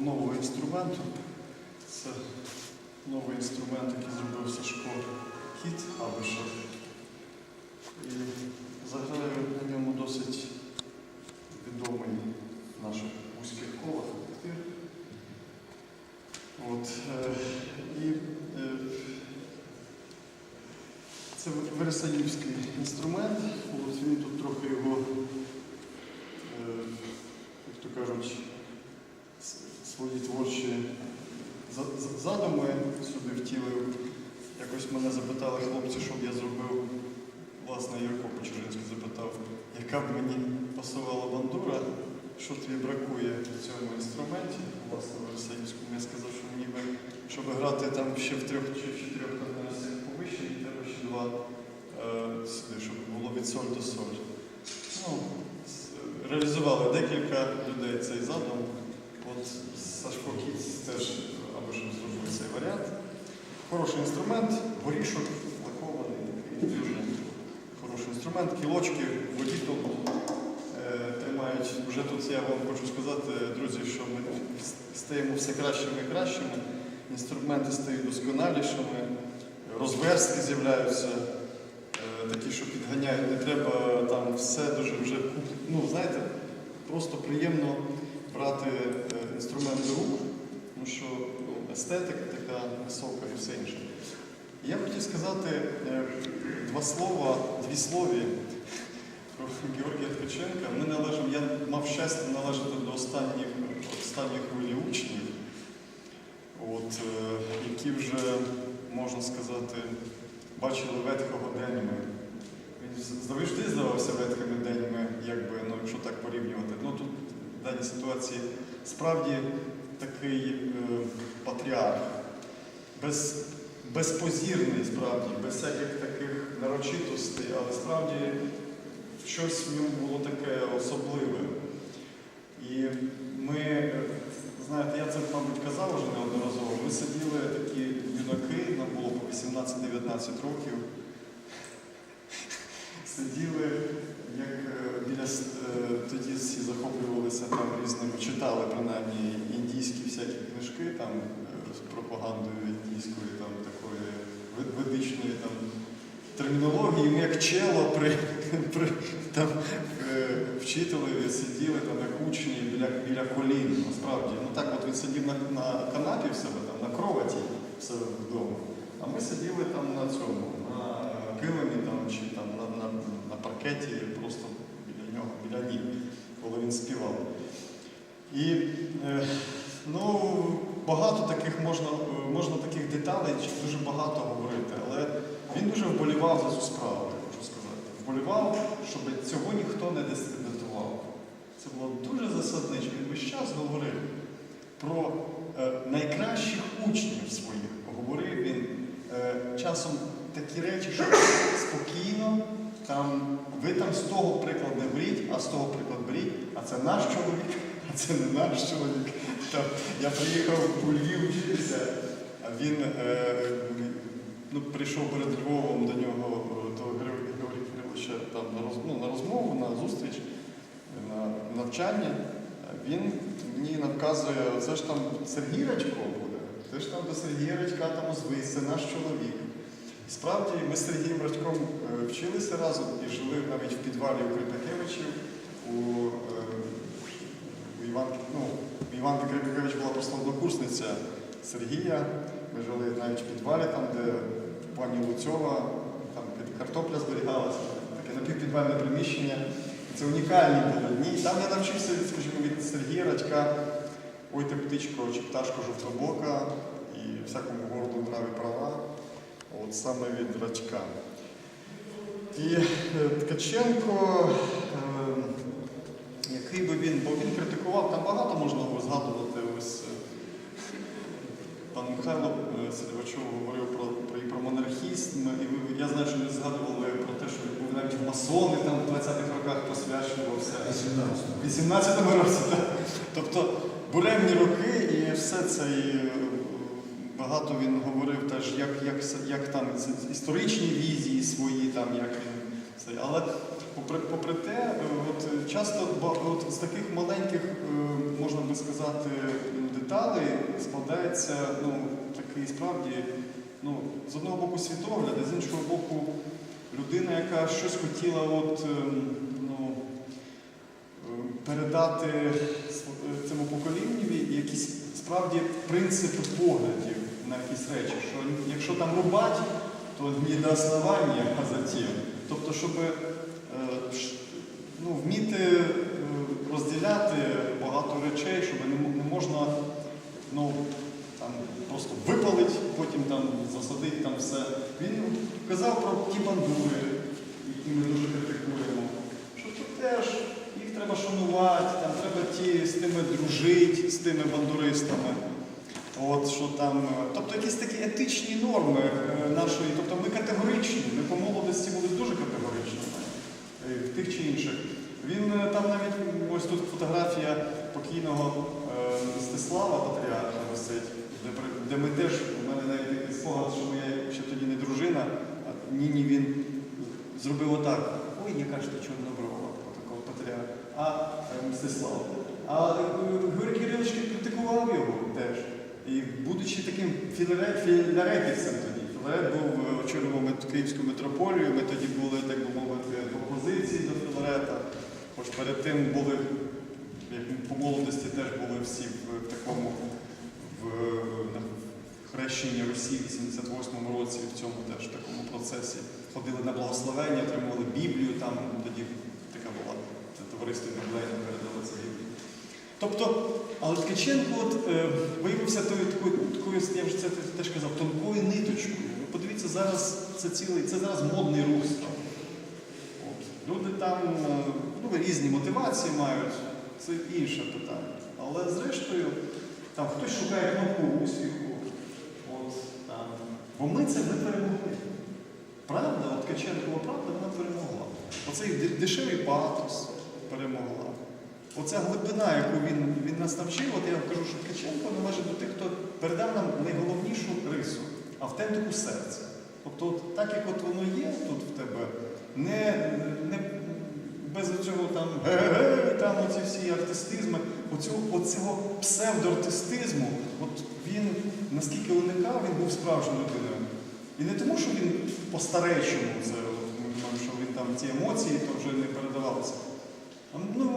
нового інструменту. Це новий інструмент, який зробив Сашко Кіт що. І заграю на ньому досить відомий в наших вузьких колах. От, е, і е, це Вересаївський інструмент. От він тут трохи його, е, як то кажуть, свої творчі за- за- задуми сюди втілив. Якось мене запитали хлопці, щоб я зробив. Власне, Юрко Почеринський запитав, яка б мені пасувала бандура, що тобі бракує в цьому інструменті, власне, в Вересаївському. Я сказав, що мені би, щоб грати там ще в трьох чи чотирьох тональностях повище, мені треба ще два е, сюди, щоб було від соль до соль. Ну, реалізували декілька людей цей задум. От Сашко Кіц теж або ж зробив цей варіант. Хороший інструмент, горішок лакований, такий дуже хороший інструмент. Кілочки воді е, тримають. Вже тут я вам хочу сказати, друзі, що ми стаємо все кращими і кращими. Інструменти стають досконалішими, розверстки з'являються. е, Такі, що підганяють, не треба там все дуже вже. Ну, знаєте, просто приємно брати е, інструмент до рук, тому що ну, естетика така висока і все інше. Я б хотів сказати е, два слова, дві слові про Георгія Ткаченка. Ми належимо, я мав щастя належати до останніх, останніх хвилі учнів, от, е, які вже, можна сказати, бачили ветхого деньми. Він завжди здавався ветхими деньми, якби, ну, якщо так порівнювати. Ну, тут даній ситуації справді такий е, патріарх, без, безпозірний, справді, без всяких таких нарочитостей, але справді щось в ньому було таке особливе. І ми, е, знаєте, я це, мабуть, казав вже неодноразово. Ми сиділи такі юнаки, нам було по 18-19 років. Сиділи, як е, біля е, тоді всі захоплювалися там різними, читали принаймні індійські всякі книжки там е, з пропагандою індійською, там такої ведичної там термінології. Ми як чело при, при там е, вчителеві сиділи там як учні біля, біля колін. Насправді, ну так от він сидів на, на канапі в себе там, на кроваті в себе вдома. А ми сиділи там на цьому, на килимі там, чи там на, на, на паркеті, просто ніг, коли він співав. І е, ну, багато таких можна, е, можна таких деталей дуже багато говорити, але він дуже вболівав за цю справу, я хочу сказати. Вболівав, щоб цього ніхто не дискредитував. Це було дуже засадниче. Він весь час говорив про е, найкращих учнів своїх. Говорив він часом такі речі, що спокійно, там, ви там з того приклад не беріть, а з того приклад беріть, а це наш чоловік, а це не наш чоловік. Там, я приїхав у Львів вчитися, а він е, ну, прийшов перед Львовом до нього, до Григорія там, на, роз, ну, на розмову, на зустріч, на навчання. Він мені наказує, це ж там Сергій Рачко буде, ти ж там до Сергія Рачка там озвись, це наш чоловік. Справді ми з Сергієм Радьком е, вчилися разом і жили навіть в підвалі у Крипакевичів. У, е, у Іванки, ну, у Іванки Крипакевич була просто однокурсниця Сергія. Ми жили навіть в підвалі, там, де пані Луцьова, там картопля зберігалася, таке напівпідвальне приміщення. Це унікальні були дні. Там я навчився, скажімо, від Сергія Радька, ой ти птичко, чи пташко жовтобока і всякому городу нраві права. От саме від Радька. І е, Ткаченко, е, який би він, бо він критикував, там багато можна згадувати. Ось е, пан Михайло е, говорив про, про, і про монархізм. І я знаю, що ви згадували про те, що він був навіть в масони там в 20-х роках посвячувався. 18. В 18-му році, так. Тобто буремні роки і все це і багато він говорив теж, як, як, як там історичні візії свої, там, як він це. Але попри, попри те, от часто от з таких маленьких, е, можна би сказати, деталей складається ну, такий справді, ну, з одного боку світогляд, а з іншого боку, людина, яка щось хотіла от, ем, ну, е, передати е, цьому поколінню якісь справді принципи поглядів на якісь речі, що якщо там рубати, то не до основання, а затім. Тобто, щоб е, ну, вміти е, розділяти багато речей, щоб не, можна ну, там, просто випалити, потім там засадити там все. Він казав про ті бандури, які ми дуже критикуємо. Що тут теж їх треба шанувати, там треба ті з тими дружити, з тими бандуристами. От що там, е, тобто якісь такі етичні норми е, нашої, тобто ми категоричні, ми по молодості були дуже категоричними е, тих чи інших. Він там навіть ось тут фотографія покійного Мстислава Патріарха висить, де, де ми теж, у мене навіть спогад, що моя ще тоді не дружина, а ніні він зробив отак. Ой, яка ж ти чорноброва, такого патріарха. А е, Мстислав. А е, Георгій Кирилович критикував його теж. І будучи таким філаре- філаретівцем тоді, Філарет був е, очолював Київську митрополію, ми тоді були, так би мовити, в опозиції до Філарета. Хоч перед тим були, як по молодості теж були всі в, такому в, на хрещенні Русі в 88-му році, в цьому теж такому процесі. Ходили на благословення, отримували Біблію, там тоді така була це товариство біблейне передало це Біблію. Тобто, але Ткаченко от, е, виявився тою такою, такою, я вже це теж казав, тонкою ниточкою. Ви подивіться, зараз це цілий, це зараз модний рух став. Люди там е, ну, різні мотивації мають, це інше питання. Але зрештою, там хтось шукає кнопку успіху. От, там. Бо ми це ми перемогли. Правда, от Ткаченкова правда, вона перемогла. Оцей дешевий перемогла. Оця глибина, яку він, він нас навчив, от я кажу, що Ткаченко належить до тих, хто передав нам найголовнішу рису автентику серця. Тобто, от, так як от воно є тут в тебе, не, не без цього там ге-ге, там оці всі артистизми, оцього, оцього псевдоартистизму, от він наскільки уникав, він був справжньою людиною. І не тому, що він по-старечому, це, що він там ці емоції то вже не передавалися.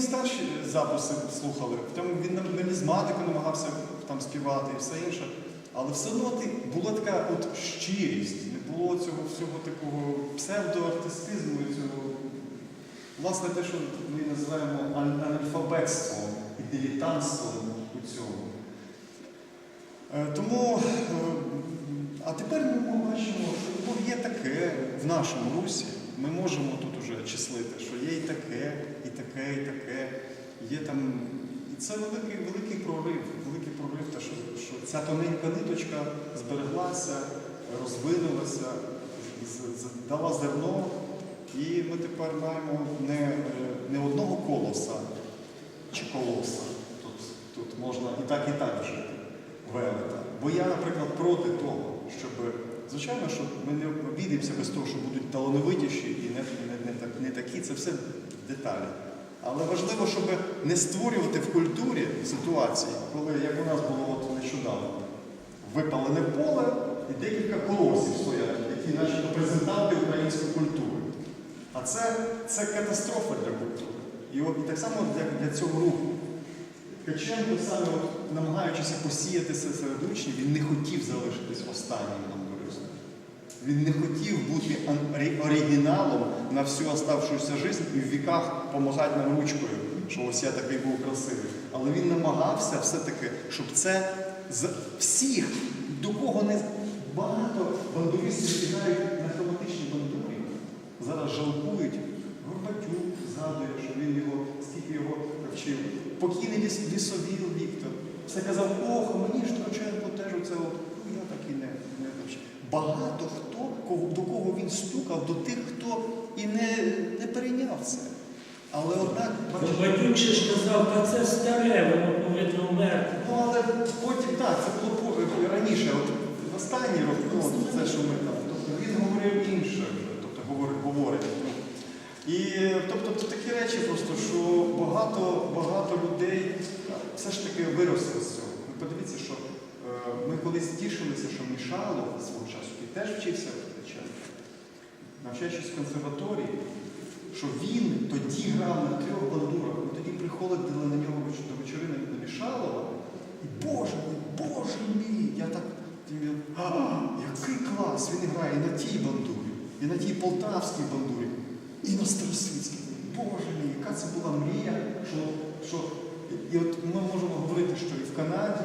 Ми старші записи слухали, там він нам мелізматику намагався там співати і все інше. Але все одно була така от щирість, не було цього всього такого псевдоартистизму і цього. Власне, те, що ми називаємо ан- анальфабетством і дилетантством у цьому. Тому, а тепер ми бачимо, що є таке в нашому русі. Ми можемо тут уже числити, що є і таке, і таке, і таке. Є там. І це великий, великий прорив, великий прорив, те, що, що ця тоненька ниточка збереглася, розвинулася, дала зерно, і ми тепер маємо не, е, не одного колоса чи колоса. Тут, тут можна і так, і так жити. Велета. Бо я, наприклад, проти того, щоб, звичайно, що ми не обійдемося без того, що будуть талановитіші не, не, не, так- не такі, це все деталі. Але важливо, щоб не створювати в культурі ситуації, коли, як у нас було от нещодавно, випалене поле і декілька колосів стоять, які начебто презентанти української культури. А це, це катастрофа для культури. І, от, і так само для, для цього руху. Ткаченко саме от, намагаючися посіяти серед учнів, він не хотів залишитись останнім. Він не хотів бути оригіналом на всю оставшуюся життя і в віках допомагати нам ручкою, що ось я такий був красивий. Але він намагався все-таки, щоб це з всіх, до кого не багато бандуристів грають на хроматичній бандурі, зараз жалкують. Горбатюк згадує, що він його, скільки його вчив. Покійний ліс, лісовіл Віктор. Все казав, ох, мені ж Ткаченко теж оце от, ну я так і не, не навчив. Багато хто, до кого він стукав, до тих, хто і не, не перейняв це. Але однак, Горбатюк ще ж казав, та це старе, воно повинно вмерти. Ну, але потім так, це було раніше, от в останній рок, ну, це, що ми там. Тобто він говорив інше тобто говорить, говорить. Ну, І тобто то такі речі просто, що багато, багато людей все ж таки виросли з цього. Ви подивіться, що е, ми колись тішилися, що Мішало теж вчився в навчаючись в консерваторії, що він тоді грав на трьох бандурах. Ми тоді приходили на нього до вечорини на Мішалова, і Боже мій, Боже мій! Я так а, який клас! Він грає і на тій бандурі, і на тій полтавській бандурі, і на старосвітській. Боже мій, яка це була мрія, що, що і, і от ми можемо говорити, що і в Канаді,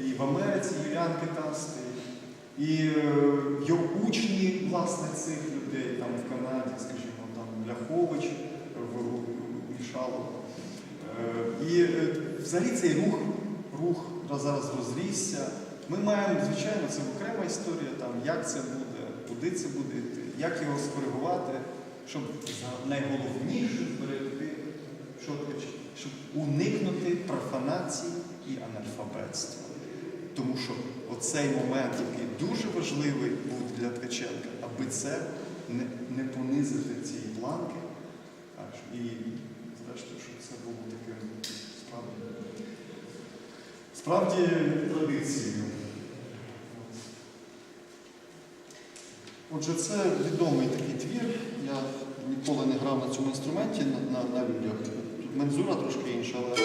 і в Америці Юліан Китастий, і е, його учні, власне, цих людей там в Канаді, скажімо, там Ляхович в, в Мішалово. Е, І е, взагалі цей рух, рух зараз розрісся. Ми маємо, звичайно, це окрема історія, там, як це буде, куди це буде йти, як його скоригувати, щоб найголовніше зберегти, щоб, щоб уникнути профанації і анальфабетства. Тому що оцей момент, який дуже важливий був для Ткаченка, аби це не, не понизити ці планки, і зрештою, щоб це було таким справді, справді традицією. Отже, це відомий такий твір. Я ніколи не грав на цьому інструменті на, на, на людях. Мензура трошки інша, але.